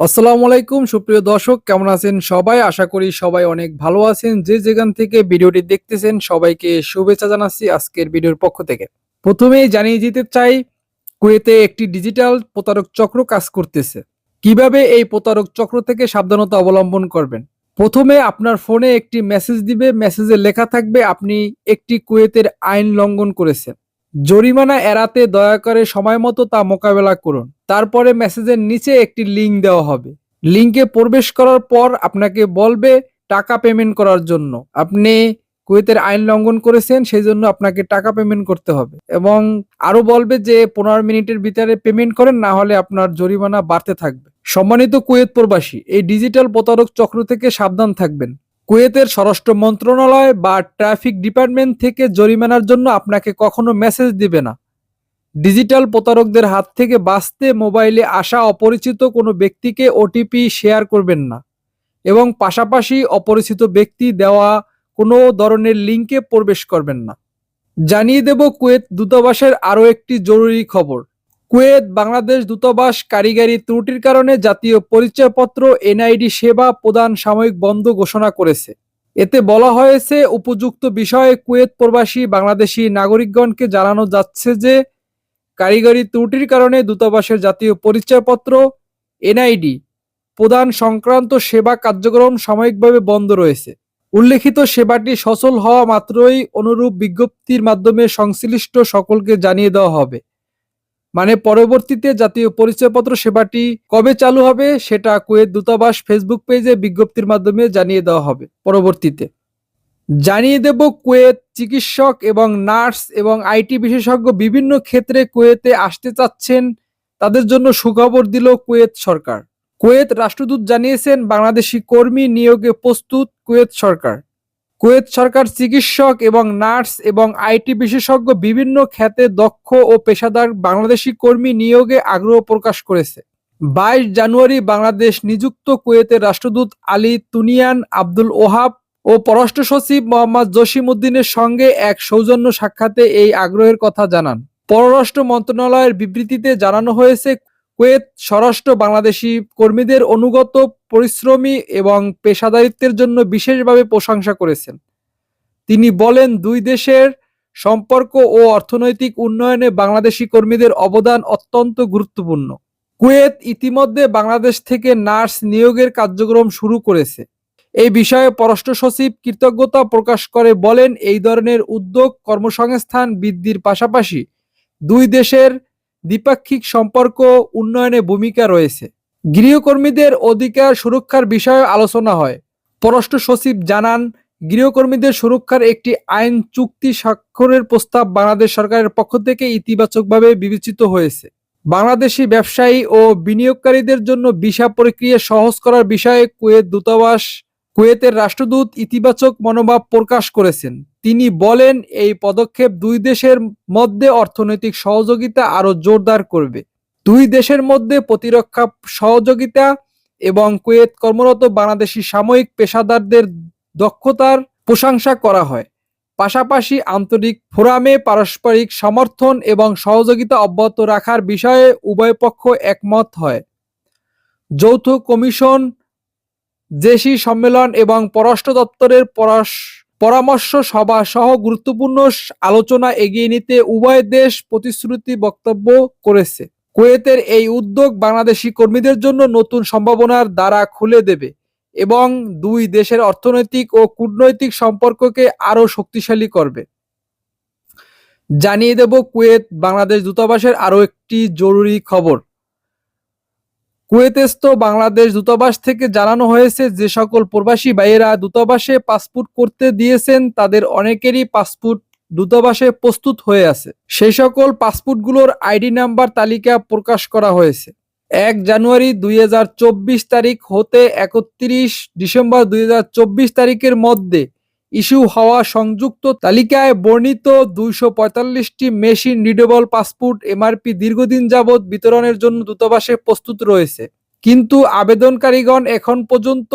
আসসালামু আলাইকুম, সুপ্রিয় দর্শক, কেমন আছেন সবাই? আশা করি সবাই অনেক ভালো আছেন। যে যেখান থেকে ভিডিওটি দেখতেছেন, সবাইকে শুভেচ্ছা জানাচ্ছি আজকের ভিডিওর পক্ষ থেকে। প্রথমেই জানিয়ে দিতে চাই, কুয়েতে একটি ডিজিটাল প্রতারক চক্র কাজ করতেছে। কীভাবে এই প্রতারক চক্র থেকে সাবধানতা অবলম্বন করবেন? প্রথমে আপনার ফোনে একটি মেসেজ দিবে। মেসেজে লেখা থাকবে, আপনি একটি কুয়েতের আইন লঙ্ঘন করেছেন। জরিমানা এড়াতে দয়া করে সময় মতো তা মোকাবেলা করুন। তারপরে মেসেজের নিচে একটি লিঙ্ক দেওয়া হবে। লিঙ্কে প্রবেশ করার পর আপনাকে বলবে টাকা পেমেন্ট করার জন্য। আপনি কুয়েতের আইন লঙ্ঘন করেছেন সেই জন্য আপনাকে টাকা পেমেন্ট করতে হবে। এবং আরও বলবে যে পনেরো মিনিটের ভিতরে পেমেন্ট করেন, না হলে আপনার জরিমানা বাড়তে থাকবে। সম্মানিত কুয়েত প্রবাসী, এই ডিজিটাল প্রতারক চক্র থেকে সাবধান থাকবেন। কুয়েতের স্বরাষ্ট্র মন্ত্রণালয় বা ট্রাফিক ডিপার্টমেন্ট থেকে জরিমানার জন্য আপনাকে কখনো মেসেজ দিবে না। ডিজিটাল প্রতারকদের হাত থেকে বাঁচতে মোবাইলে আসা অপরিচিত কোনো ব্যক্তিকে ওটিপি শেয়ার করবেন না এবং পাশাপাশি অপরিচিত ব্যক্তি দেওয়া কোনো ধরনের লিঙ্কে প্রবেশ করবেন না। জানিয়ে দেব কুয়েত দূতাবাসের আরও একটি জরুরি খবর। কুয়েত, বাংলাদেশ দূতাবাস কারিগরি ত্রুটির কারণে জাতীয় পরিচয়পত্র, এনআইডি সেবা প্রদান সাময়িক বন্ধ ঘোষণা করেছে। এতে বলা হয়েছে, উপযুক্ত বিষয়ে কুয়েত প্রবাসী বাংলাদেশি নাগরিকগণকে জানানো যাচ্ছে যে, কারিগরি ত্রুটির কারণে দূতাবাসের জাতীয় পরিচয়পত্র, এনআইডি প্রদান সংক্রান্ত সেবা কার্যক্রম সাময়িকভাবে বন্ধ রয়েছে। উল্লেখিত সেবাটি সচল হওয়া মাত্রই অনুরূপ বিজ্ঞপ্তির মাধ্যমে সংশ্লিষ্ট সকলকে জানিয়ে দেওয়া হবে। মানে পরবর্তীতে জাতীয় পরিচয়পত্র সেবাটি কবে চালু হবে সেটা কুয়েত দূতাবাস ফেসবুক পেজে বিজ্ঞপ্তির মাধ্যমে জানিয়ে দেওয়া হবে পরবর্তীতে। জানিয়ে দেব কুয়েত চিকিৎসক এবং নার্স এবং আইটি বিশেষজ্ঞ বিভিন্ন ক্ষেত্রে কুয়েতে আসতে চাচ্ছেন, তাদের জন্য সুখবর দিল কুয়েত সরকার। কুয়েত রাষ্ট্রদূত জানিয়েছেন, বাংলাদেশি কর্মী নিয়োগে প্রস্তুত কুয়েত সরকার। কুয়েত সরকার চিকিৎসক এবং নার্স এবং আইটি বিশেষজ্ঞ বিভিন্ন খাতে দক্ষ ও পেশাদার বাংলাদেশি কর্মী নিয়োগে আগ্রহ প্রকাশ করেছে। বাইশ জানুয়ারি বাংলাদেশ নিযুক্ত কুয়েতের রাষ্ট্রদূত আলী তুনিয়ান আব্দুল ওহাব ও পররাষ্ট্র সচিব মোহাম্মদ জসিম উদ্দিনের সঙ্গে এক সৌজন্য সাক্ষাতে এই আগ্রহের কথা জানান। পররাষ্ট্র মন্ত্রণালয়ের বিবৃতিতে জানানো হয়েছে কুয়েত স্বরাষ্ট্র বাংলাদেশি কর্মীদের অনুগত পরিশ্রমী এবং পেশাদারিত্বের জন্য বিশেষভাবে প্রশংসা করেছেন। তিনি বলেন, দুই দেশের সম্পর্ক ও অর্থনৈতিক উন্নয়নে বাংলাদেশি কর্মীদের অবদান অত্যন্ত গুরুত্বপূর্ণ। কুয়েত ইতিমধ্যে বাংলাদেশ থেকে নার্স নিয়োগের কার্যক্রম শুরু করেছে। এই বিষয়ে পররাষ্ট্র সচিব কৃতজ্ঞতা প্রকাশ করে বলেন, এই ধরনের উদ্যোগ কর্মসংস্থান বৃদ্ধির পাশাপাশি দুই দেশের দ্বিপাক্ষিক সম্পর্ক উন্নয়নে ভূমিকা রয়েছে। গৃহকর্মীদের অধিকার সুরক্ষার বিষয়ে আলোচনা হয়। পররাষ্ট্র সচিব জানান, গৃহকর্মীদের সুরক্ষার একটি আইন চুক্তি স্বাক্ষরের প্রস্তাব বাংলাদেশ সরকারের পক্ষ থেকে ইতিবাচকভাবে বিবেচিত হয়েছে। বাংলাদেশি ব্যবসায়ী ও বিনিয়োগকারীদের জন্য ভিসা প্রক্রিয়া সহজ করার বিষয়ে কুয়েত দূতাবাস, কুয়েতের রাষ্ট্রদূত ইতিবাচক মনোভাব প্রকাশ করেছেন। তিনি বলেন, এই পদক্ষেপ দুই দেশের মধ্যে অর্থনৈতিক সহযোগিতা আরও জোরদার করবে। দুই দেশের মধ্যে প্রতিরক্ষা সহযোগিতা এবং কুয়েত কর্মরত বাংলাদেশি সাময়িক পেশাদারদের দক্ষতার প্রশংসা করা হয়। পাশাপাশি আন্তরিক ফোরামে পারস্পরিক সমর্থন এবং সহযোগিতা অব্যাহত রাখার বিষয়ে উভয় পক্ষ একমত হয়। যৌথ কমিশন জেসি সম্মেলন এবং পররাষ্ট্র দপ্তরের পরাশ- পরামর্শ সভা সহ গুরুত্বপূর্ণ আলোচনা এগিয়ে নিতে উভয় দেশ প্রতিশ্রুতি বক্তব্য করেছে। কুয়েতের এই উদ্যোগ বাংলাদেশি কর্মীদের জন্য নতুন সম্ভাবনার দ্বারা খুলে দেবে এবং দুই দেশের অর্থনৈতিক ও কূটনৈতিক সম্পর্ককে আরও শক্তিশালী করবে। জানিয়ে দেব কুয়েত, বাংলাদেশ দূতাবাসের আরও একটি জরুরি খবর। কুয়েতেস্থ বাংলাদেশ দূতাবাস থেকে জানানো হয়েছে যে সকল প্রবাসী ভাইয়েরা দূতাবাসে পাসপোর্ট করতে দিয়েছেন, তাদের অনেকেরই পাসপোর্ট দূতাবাসে প্রস্তুত হয়ে আছে। সেই সকল পাসপোর্টগুলোর আইডি নাম্বার তালিকা প্রকাশ করা হয়েছে। এক জানুয়ারি দুই হাজার চব্বিশ তারিখ হতে একত্রিশ ডিসেম্বর দুই হাজার চব্বিশ তারিখের মধ্যে ইস্যু হওয়া সংযুক্ত তালিকায় বর্ণিত দুইশো পঁয়তাল্লিশটি মেশিন, রিডেবল পাসপোর্ট, এমআরপি দীর্ঘদিন যাবৎ বিতরণের জন্য দূতাবাসে প্রস্তুত রয়েছে। কিন্তু আবেদনকারীগণ এখন পর্যন্ত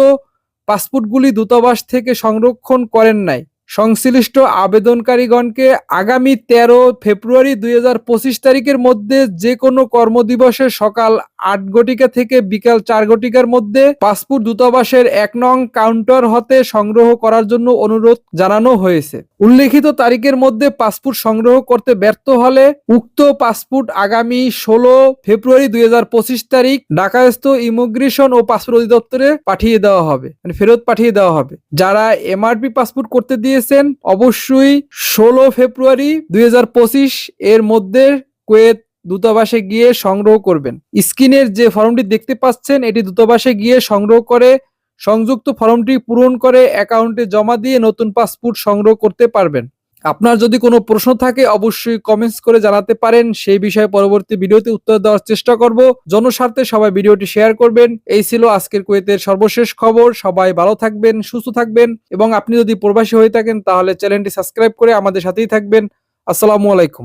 পাসপোর্টগুলি দূতাবাস থেকে সংরক্ষণ করেন নাই। সংশ্লিষ্ট আবেদনকারীগণকে আগামী তেরো ফেব্রুয়ারি দুই হাজার পঁচিশ তারিখের মধ্যে যে কোনো কর্মদিবসে সকাল আট ঘটিকা থেকে বিকাল চার ঘটিকার মধ্যে পাসপোর্ট দূতাবাসের এক নং কাউন্টার হতে সংগ্রহ করার জন্য অনুরোধ জানানো হয়েছে। উল্লেখিত তারিখের মধ্যে পাসপোর্ট সংগ্রহ করতে ব্যর্থ হলে উক্ত পাসপোর্ট আগামী ষোলো ফেব্রুয়ারি দুই হাজার পঁচিশ তারিখ ঢাকাস্থ ইমিগ্রেশন ও পাসপোর্ট অধিদপ্তরে পাঠিয়ে দেওয়া হবে। মানে ফেরত পাঠিয়ে দেওয়া হবে। যারা এমআরপি পাসপোর্ট করতে দিয়েছেন অবশ্যই ষোলো ফেব্রুয়ারি দুই হাজার পঁচিশ এর মধ্যে কুয়েত দূতাবাসে গিয়ে সংগ্রহ করবেন। স্ক্রিনের যে ফর্মটি দেখতে পাচ্ছেন, এটি দূতাবাসে গিয়ে সংগ্রহ করে, সংযুক্ত ফর্মটি পূরণ করে অ্যাকাউন্টে জমা দিয়ে নতুন পাসপোর্ট সংগ্রহ করতে পারবেন। আপনার যদি কোনো প্রশ্ন থাকে, অবশ্যই কমেন্টস করে জানাতে পারেন। সেই বিষয়ে পরবর্তী ভিডিওতে উত্তর দেওয়ার চেষ্টা করব। জনস্বার্থে সবাই ভিডিওটি শেয়ার করবেন। এই ছিল আজকের কুয়েতের সর্বশেষ খবর। সবাই ভালো থাকবেন, সুস্থ থাকবেন এবং আপনি যদি প্রবাসী হয়ে থাকেন, তাহলে চ্যানেলটি সাবস্ক্রাইব করে আমাদের সাথেই থাকবেন। আসসালামু আলাইকুম।